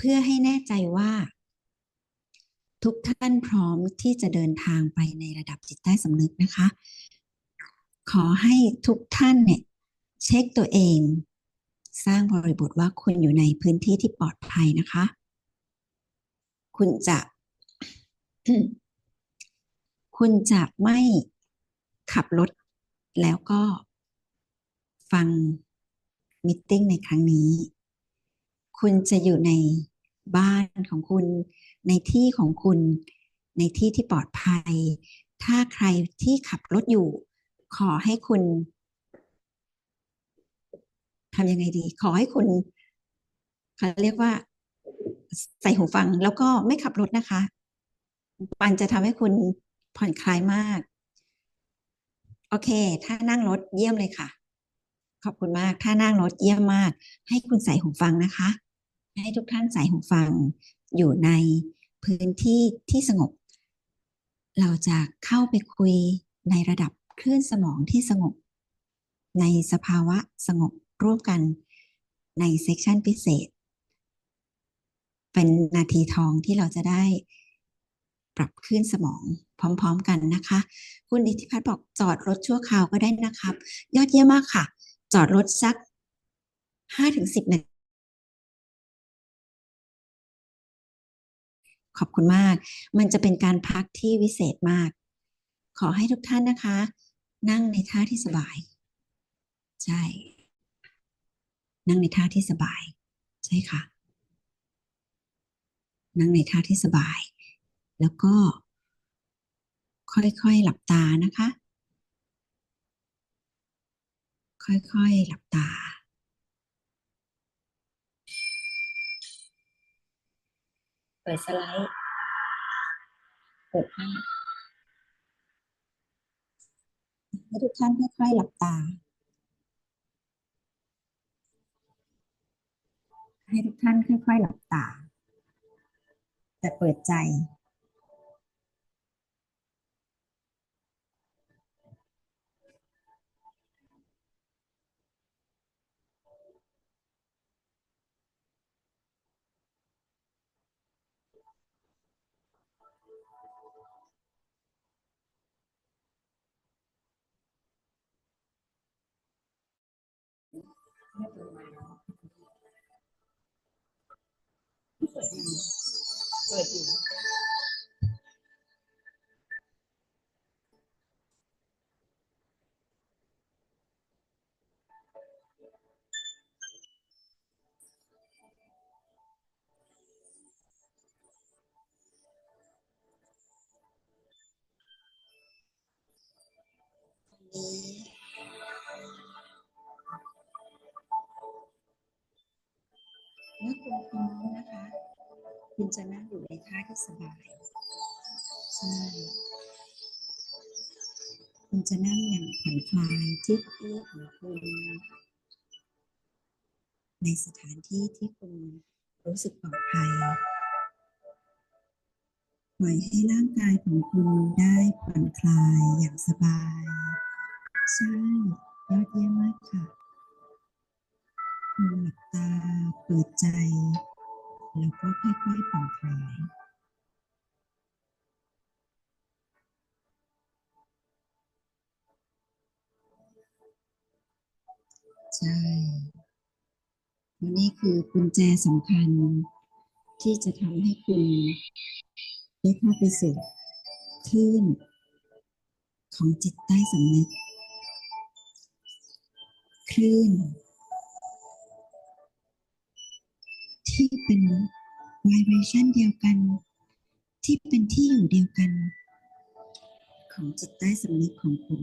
เพื่อให้แน่ใจว่า ทุกท่านพร้อมที่จะเดินทางไปในระดับจิตใต้สำนึกนะคะ ขอให้ทุกท่านเนี่ยเช็คตัวเอง สร้างบริบทว่าคุณอยู่ในพื้นที่ที่ปลอดภัยนะคะ คุณจะคุณจะไม่ขับรถแล้วก็ฟังมิทติ้งในครั้งนี้ คุณจะอยู่ในบ้านของคุณ ในที่ของคุณ ในที่ที่ปลอดภัย ถ้าใครที่ขับรถอยู่ ขอให้คุณทำยังไงดี ขอให้คุณเขาเรียกว่า ใส่หูฟังแล้วก็ไม่ขับรถนะคะปันจะทำให้คุณผ่อนคลายมาก โอเค ถ้านั่งรถเยี่ยมเลยค่ะ ขอบคุณมาก ถ้านั่งรถเยี่ยมมาก ให้คุณใส่หูฟังนะคะ ให้ทุกท่านใส่หูฟัง อยู่ในพื้นที่ที่สงบ เราจะเข้าไปคุยในระดับคลื่นสมองที่สงบ ในสภาวะสงบร่วมกันในเซสชันพิเศษ เป็นนาทีทองที่เราจะได้ปรับคลื่นสมองพร้อม ๆ กันนะคะ คุณอิทธิพัฒน์บอกจอดรถชั่วคราวก็ได้นะครับ ยอดเยี่ยมมากค่ะ จอดรถสักห้าถึงสิบนา ขอบคุณมาก มันจะเป็นการพักที่วิเศษมาก ขอให้ทุกท่านนะคะ นั่งในท่าที่สบาย ใช่ นั่งในท่าที่สบาย ใช่ค่ะ นั่งในท่าที่สบาย แล้วก็ ค่อยๆหลับตานะคะ ค่อยๆหลับตา เปิดสไลด์ เปิดภาพให้ทุกท่านค่อยๆหลับตา ให้ทุกท่านค่อยๆหลับตา แต่เปิดใจ เปิดอยู่เมื่อ คุณจะนั่งอยู่ในท่าที่สบายใช่คุณจะนั่งอย่างผ่อนคลายที่เก้าอี้ของคุณในสถานที่ที่คุณรู้สึกปลอดภัยปล่อยให้ร่างกายของคุณได้ผ่อนคลายอย่างสบาย ใช่ยอดเยี่ยมมากค่ะคุณหลับตาเปิดใจ แล้วก็ค่อยๆผ่อนคลายใช่และนี่คือกุญแจสำคัญ ที่จะทำให้คุณได้เข้าไปสู่คลื่นของจิตใต้สำนึกคลื่น เป็น vibration เดียวกัน ที่เป็นที่อยู่เดียวกัน ของจิตใต้สำนึกของคุณ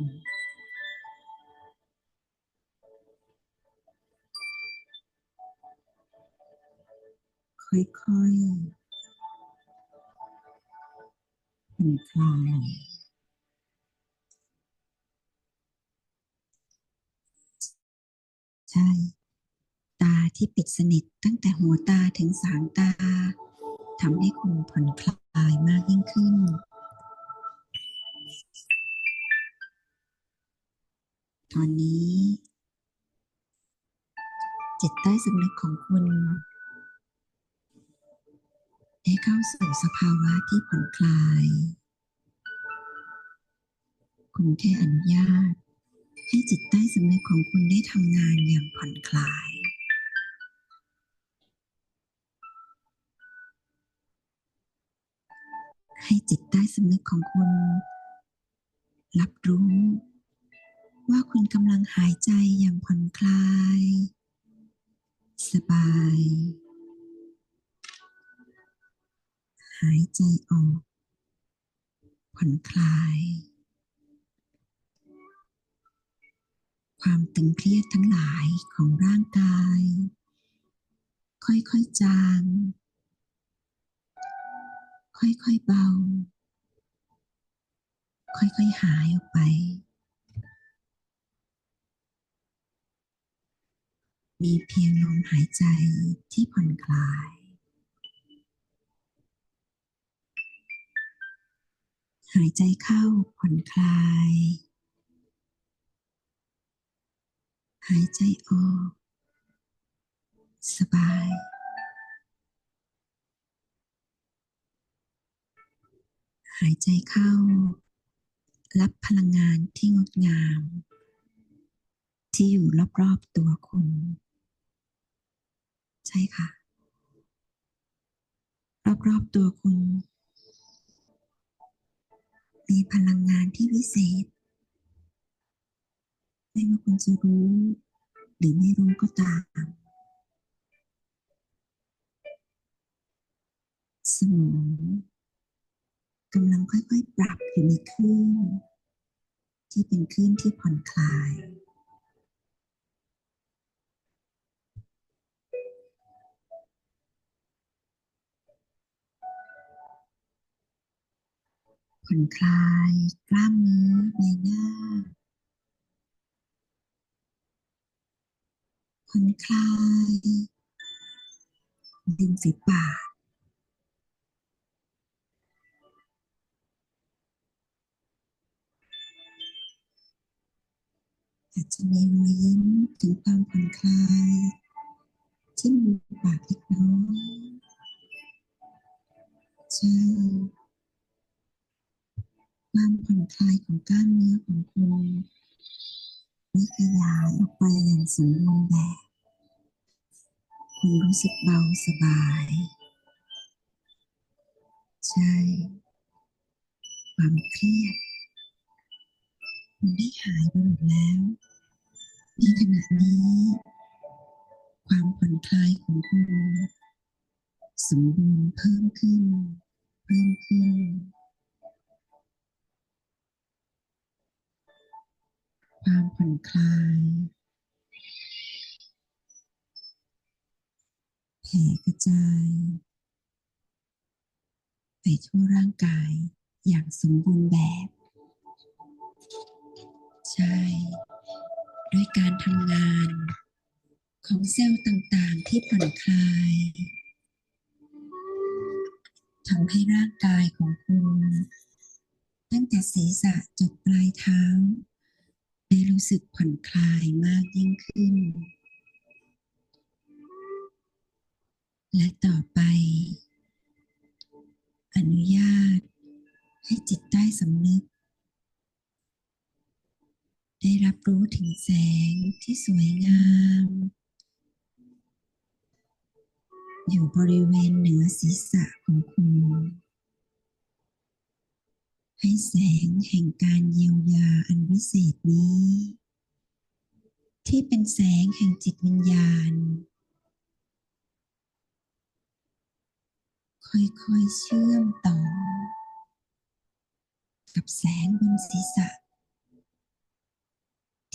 ค่อยๆผ่อนคลายใช่ ที่ปิดสนิทตั้งแต่หัวตาถึงสางตาทำให้คุณผ่อนคลายมากยิ่งขึ้น ตอนนี้ จิตใต้สำนึกของคุณ ได้เข้าสู่สภาวะที่ผ่อนคลาย คุณแค่อนุญาต ให้จิตใต้สำนึกของคุณได้ทำงานอย่างผ่อนคลาย ให้จิตใต้สำนึกของคุณ รับรู้ ว่าคุณกำลังหายใจอย่างผ่อนคลาย สบาย หายใจออก ผ่อนคลาย ความตึงเครียดทั้งหลายของร่างกาย ค่อยๆจาง ค่อยๆเบา ค่อยๆหายออกไป มีเพียงลมหายใจที่ผ่อนคลาย หายใจเข้าผ่อนคลาย หายใจออก สบาย หายใจเข้า รับพลังงานที่งดงาม ที่อยู่รอบๆตัวคุณ ใช่ค่ะ รอบๆตัวคุณ มีพลังงานที่วิเศษ ไม่ว่าคุณจะรู้ หรือไม่รู้ก็ตามสมอง กำลังค่อยๆ ปรับอยู่ในคลื่นที่เป็นคลื่นที่ผ่อนคลาย ผ่อนคลายกล้ามเนื้อใบหน้า ผ่อนคลายริมฝีปาก อาจจะมีรอยยิ้มถึงความผ่อนคลาย ที่มุมปากเล็กน้อยใช่ความผ่อนคลายของกล้ามเนื้อของคุณนี่ขยายออกไปอย่างสมบูรณ์แบบ คุณรู้สึกเบาสบาย ใช่ ความเครียดมันได้หายไปหมดแล้ว ในขณะนี้ ความผ่อนคลายของคุณสมบูรณ์เพิ่มขึ้น เพิ่มขึ้น ความผ่อนคลายแผ่กระจายไปทั่วร่างกายอย่างสมบูรณ์แบบ ใช่ ด้วยการทำงานของเซลล์ต่างๆ ที่ผ่อนคลายทำให้ร่างกายของคุณ ตั้งแต่ศีรษะจนปลายเท้า ได้รู้สึกผ่อนคลายมากยิ่งขึ้น และต่อไป อนุญาตให้จิตใต้สำนึก รับรู้ถึงแสงที่สวยงาม อยู่บริเวณเหนือศีรษะของคุณ ให้แสงแห่งการเยียวยาอันวิเศษนี้ ที่เป็นแสงแห่งจิตวิญญาณ ค่อยๆเชื่อมต่อ กับแสงบนศีรษะ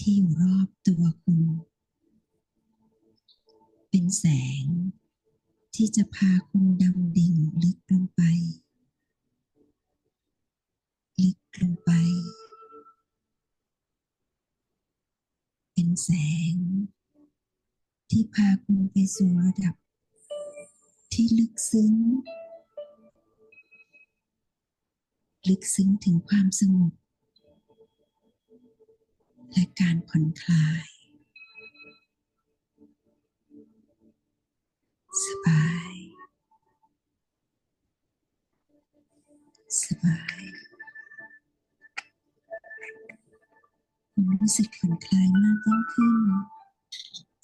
ที่อยู่รอบตัวคุณ เป็นแสงที่จะพาคุณดำดิ่งลึกลงไป ลึกลงไป เป็นแสง ที่พาคุณไปสู่ระดับ ที่ลึกซึ้ง ลึกซึ้งถึงความสงบ และการผ่อนคลาย สบาย สบายรู้สึกผ่อนคลายมากยิ่งขึ้น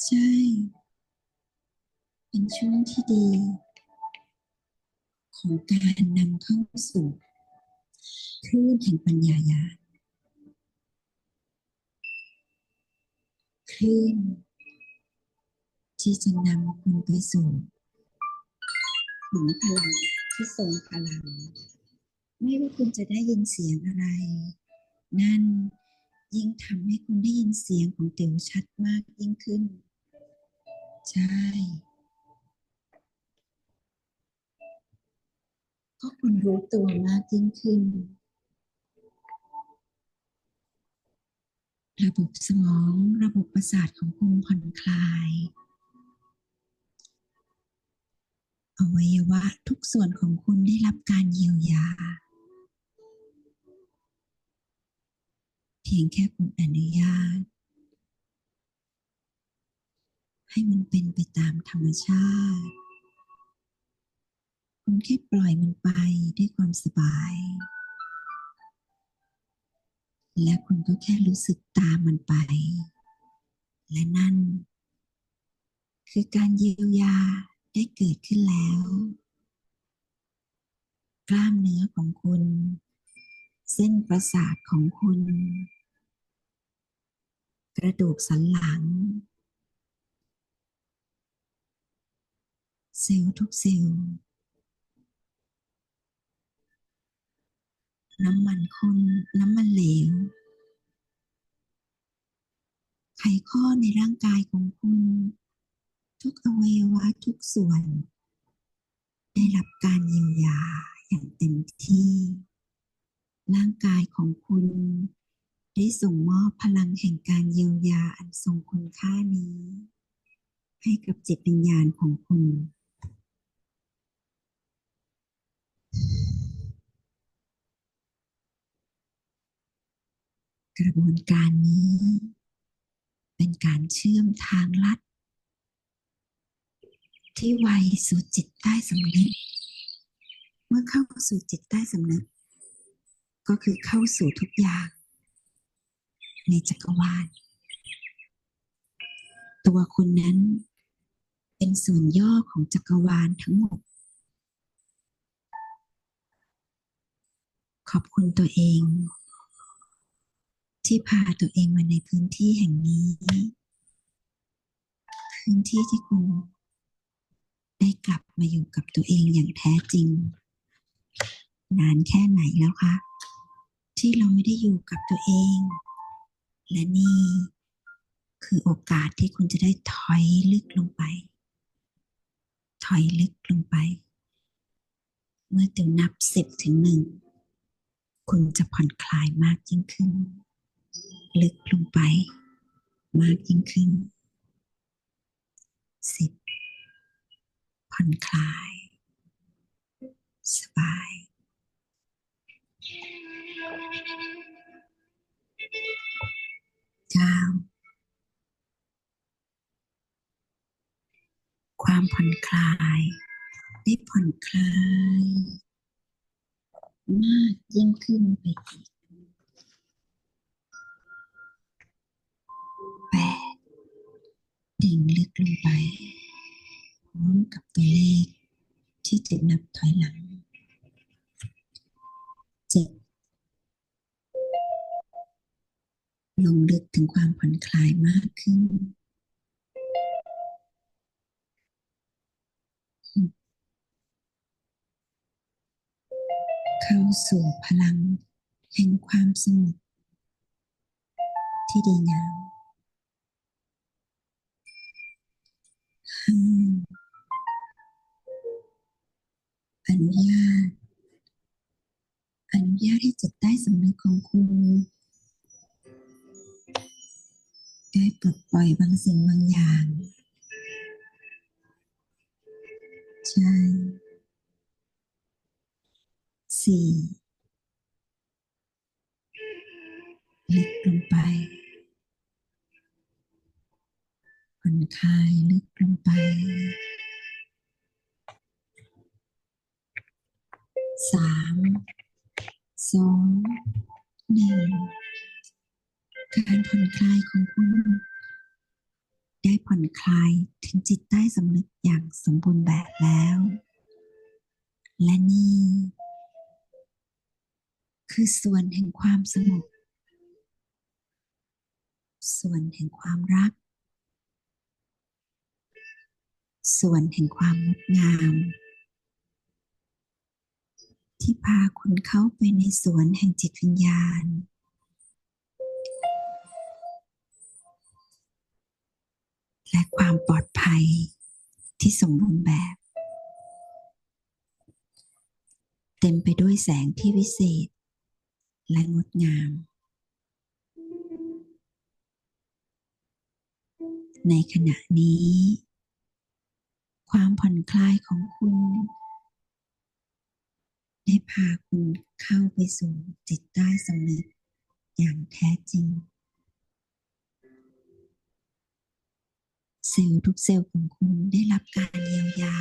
ใช่ เป็นช่วงที่ดี ของการนำเข้าสู่คลื่นแห่งปัญญาญาณ คลื่นที่จะนำคุณไปสู่ขุนพลังที่ทรงพลัง ไม่ว่าคุณจะได้ยินเสียงอะไร นั่นยิ่งทำให้คุณได้ยินเสียงของเต๋วชัดมากยิ่งขึ้น ใช่ก็คุณรู้ตัวมากยิ่งขึ้น ระบบสมองระบบประสาทของคุณผ่อนคลาย อวัยวะทุกส่วนของคุณได้รับการเยียวยา เพียงแค่คุณอนุญาต ให้มันเป็นไปตามธรรมชาติ คุณแค่ปล่อยมันไปด้วยความสบาย และคุณก็แค่รู้สึกตามมันไป และนั่น คือการเยียวยาได้เกิดขึ้นแล้ว กล้ามเนื้อของคุณ เส้นประสาทของคุณ กระดูกสันหลัง เซลล์ทุกเซลล์ น้ำมันข้นน้ำมันเหลว ไขข้อในร่างกายของคุณ ทุกอวัยวะทุกส่วน ได้รับการเยียวยาอย่างเต็มที่ ร่างกายของคุณ ได้ส่งมอบพลังแห่งการเยียวยาอันทรงคุณค่านี้ ให้กับจิตวิญญาณของคุณ กระบวนการนี้ เป็นการเชื่อมทางลัด ที่ไวสู่จิตใต้สำนึก เมื่อเข้าสู่จิตใต้สำนึก ก็คือเข้าสู่ทุกอย่าง ในจักรวาล ตัวคุณนั้นเป็นส่วนย่อของจักรวาลทั้งหมด ขอบคุณตัวเอง ที่พาตัวเองมาในพื้นที่แห่งนี้ พื้นที่ที่คุณได้กลับมาอยู่กับตัวเองอย่างแท้จริง นานแค่ไหนแล้วคะ ที่เราไม่ได้อยู่กับตัวเอง และนี่คือโอกาสที่คุณจะได้ถอยลึกลงไป ถอยลึกลงไป เมื่อถึงนับสิบถึงหนึ่ง คุณจะผ่อนคลายมากยิ่งขึ้น ลึกลงไป มากยิ่งขึ้นสิบผ่อนคลาย สบาย เก้า ความผ่อนคลาย ได้ผ่อนคลาย มากยิ่งขึ้นไปอีก ดิ่งลึกลงไป พร้อมกับตัวเลขที่จะนับถอยหลังเจ็ดลงลึกถึงความผ่อนคลายมากขึ้นเข้าสู่พลังแห่งความสงบที่ดีงาม ห้าอนุญาต อนุญาตให้จิตใต้สำนึกของคุณได้ปลดปล่อยบางสิ่งบางอย่าง ใช่สี่ คลายถึงจิตใต้สำนึกอย่างสมบูรณ์แบบแล้ว และนี่ คือส่วนแห่งความสงบส่วนแห่งความรัก ส่วนแห่งความงดงาม ที่พาคุณเข้าไปในสวนแห่งจิตวิญญาณ และความปลอดภัยที่สมบูรณ์แบบ เต็มไปด้วยแสงที่วิเศษ และงดงาม ในขณะนี้ ความผ่อนคลายของคุณ ได้พาคุณเข้าไปสู่จิตใต้สำนึกอย่างแท้จริง เซลล์ทุกเซลล์ของคุณได้รับการเยียวยา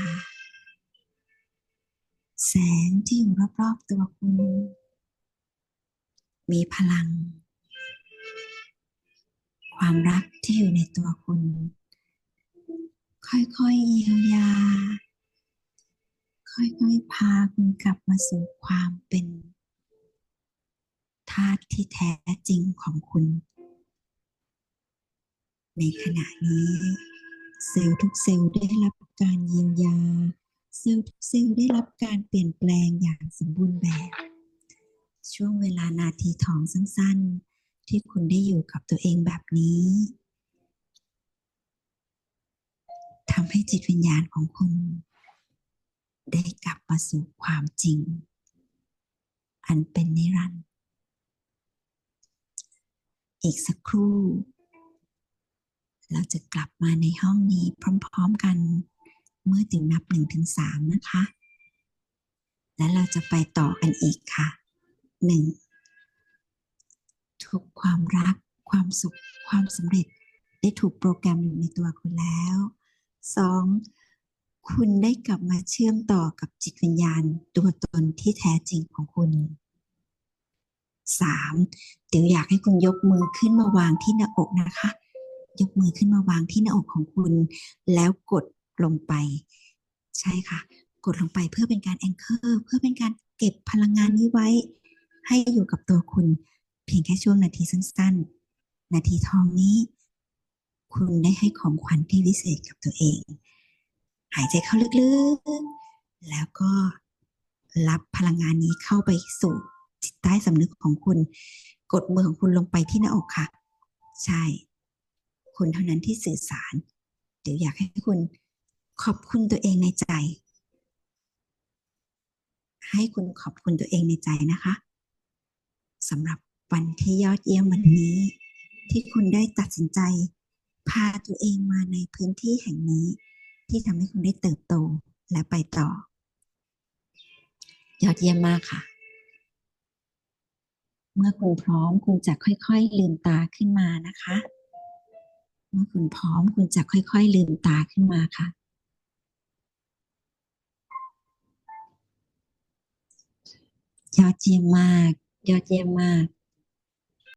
แสงที่อยู่รอบๆตัวคุณ มีพลัง ความรักที่อยู่ในตัวคุณ ค่อยๆเยียวยา ค่อยๆพาคุณกลับมาสู่ความเป็นธาตุที่แท้จริงของคุณ ในขณะนี้ เซลล์ทุกเซลล์ได้รับการเยียวยา เซลล์ทุกเซลล์ได้รับการเปลี่ยนแปลงอย่างสมบูรณ์แบบ ช่วงเวลานาทีทองสั้นๆ ที่คุณได้อยู่กับตัวเองแบบนี้ทำให้จิตวิญญาณของคุณ ได้กลับมาสู่ความจริง อันเป็นนิรันดร์อีกสักครู่ เราจะกลับมาในห้องนี้พร้อม ๆ กันเมื่อถึงนับหนึ่งถึงสามนะคะ และเราจะไปต่อกันอีกค่ะหนึ่งทุกความรัก ความสุข ความสำเร็จได้ถูกโปรแกรมอยู่ในตัวคุณแล้วสองคุณได้กลับมาเชื่อมต่อกับจิตวิญญาณตัวตนที่แท้จริงของคุณสามเดี๋ยวอยากให้คุณยกมือขึ้นมาวางที่หน้าอกนะคะ ยกมือขึ้นมาวางที่หน้าอกของคุณ แล้วกดลงไป ใช่ค่ะ กดลงไปเพื่อเป็นการแองเกอร์เพื่อเป็นการเก็บพลังงานนี้ไว้ ให้อยู่กับตัวคุณ เพียงแค่ช่วงนาทีสั้น ๆ นาทีทองนี้ คุณได้ให้ของขวัญที่วิเศษกับตัวเอง หายใจเข้าลึกๆ แล้วก็รับพลังงานนี้เข้าไปสู่จิตใต้สำนึกของคุณ กดมือของคุณลงไปที่หน้าอกค่ะ ใช่ คุณเท่านั้นที่สื่อสาร เดี๋ยวอยากให้คุณขอบคุณตัวเองในใจ ให้คุณขอบคุณตัวเองในใจนะคะสำหรับวันที่ยอดเยี่ยมวันนี้ ที่คุณได้ตัดสินใจ พาตัวเองมาในพื้นที่แห่งนี้ ที่ทำให้คุณได้เติบโตและไปต่อ ยอดเยี่ยมมากค่ะ เมื่อคุณพร้อมคุณจะค่อยๆลืมตาขึ้นมานะคะ เมื่อคุณพร้อมคุณจะค่อย ๆ ลืมตาขึ้นมาค่ะ ยอดเยี่ยมมาก ยอดเยี่ยมมาก